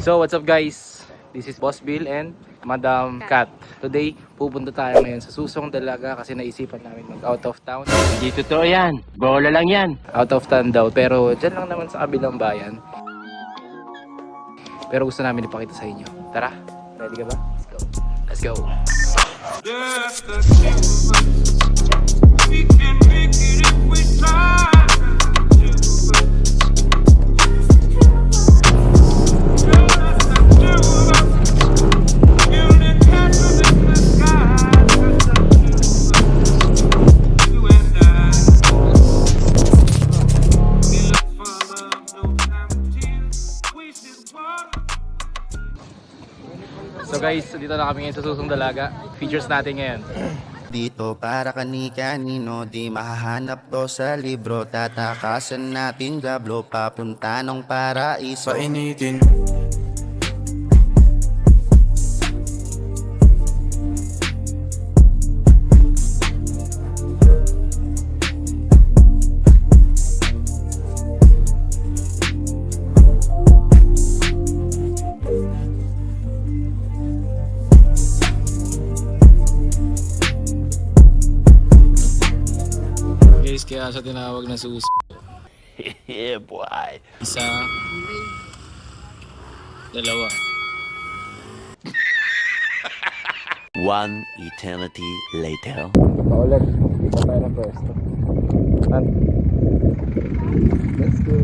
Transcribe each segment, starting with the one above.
So, what's up guys? This is Boss Bill and Madam Kat. Today, pupunta tayo ngayon sa Susong Dalaga kasi naisipan namin mag out of town. Hindi totoo yan. Bola lang yan. Out of town daw, pero dyan lang naman sa kabilang bayan. Pero gusto namin ipakita sa inyo. Tara, ready ka ba? Let's go. Let's go. So guys, dito na kami ngayon sa Susong Dalaga. Features natin ngayon. Dito para kani-kanino Di mahahanap to sa libro Tatakasan natin Diablo Papunta ng paraiso Painitin Guys, kaya sa tinawag na sus... Yeah, boy. Isa... Dalawa. One eternity later. Paulan, dito tayo ng pwesto. Let's go.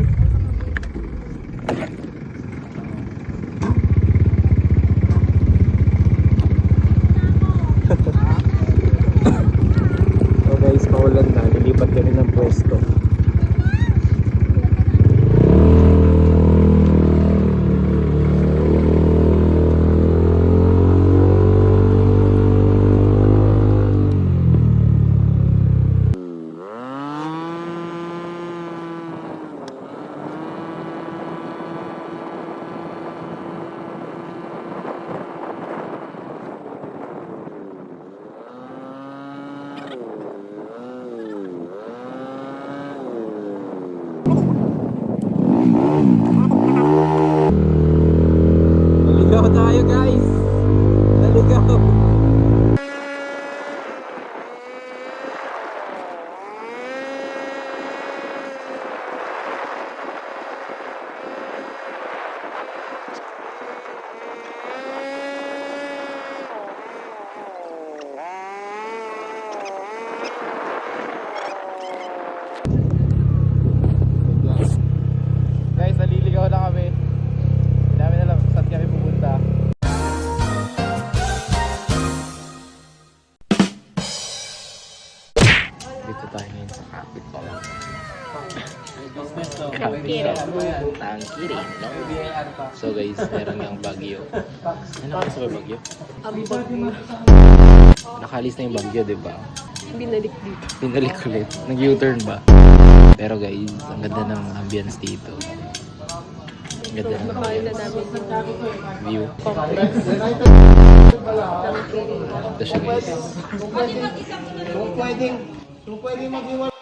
so guys, paulan na. Lilipat kami Tangkirin. Tangkirin, no? So guys, meron yung bagyo. Ano kasi sa bagyo? Nakalis na yung bagyo, di ba? Binalik dito. Pinalik ulit. Nag-U-turn ba? Pero guys, ang ganda ng ambience dito. Ang ganda ng View. Ito siya guys. Kung pwedeng, kung pwedeng maghiwalay